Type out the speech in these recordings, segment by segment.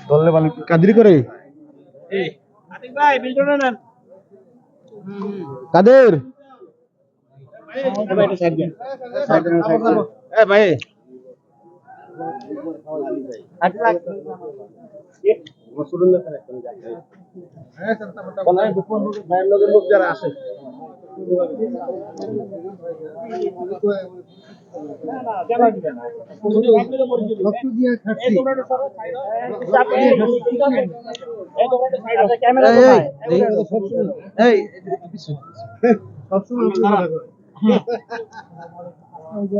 দলে মানে কাদিরি করে ভাই বিলটা নেন কাদের এ ভাই লোক যারা আসে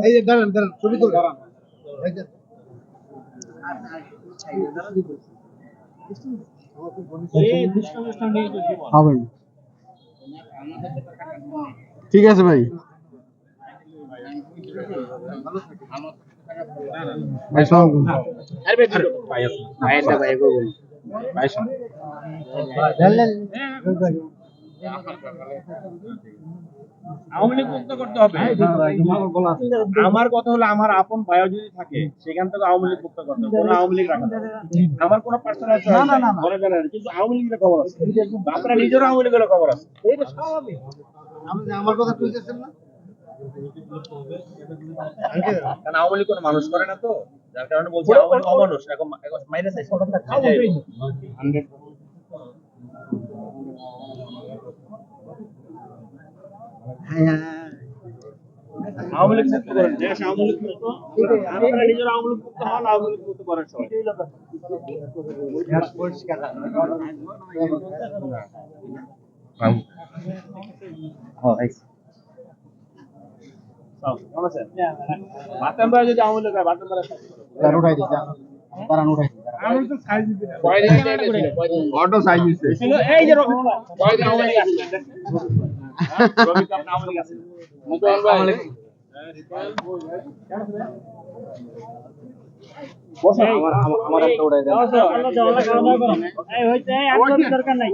এই দাঁড়ান দাঁড়ান ছবি তো দাঁড়ান হবে ঠিক আছে ভাই। ভাই আওয়ামী লীগ মুক্ত করতে হবে। আমার কথা হলো আমার আপন ভাইও যদি থাকে সেখান থেকে আওয়ামী লীগ মুক্ত করতে হবে। কোনো আওয়ামী লীগ রাখা আমার কোনো পার্সোনাল মনে করেন না, কিন্তু আওয়ামী লীগের খবর আছে। আপনারা নিজেরও আওয়ামী লীগের খবর আছে। আপনি আমার কথা বুঝতেছেন না? আওয়ামী লীগ কোনো মানুষ করে না তো। যার কারণে বলছি আওয়ামী লীগ অমানুষ। এখন এখন মাইনাস আওয়ামী লীগ মুক্ত করেন। দেশ আওয়ামী লীগ মুক্ত। আপনারা নিজের আওয়ামী লীগ মুক্ত হন আওয়ামী লীগ মুক্ত করেন সবাই। কেমন আছেন? বাতান ভাই যদি আওয়ামী লীগ হয়, উঠাই দিছে তারা উঠাই অটো সাইজ ছিল এই যে দরকার নাই।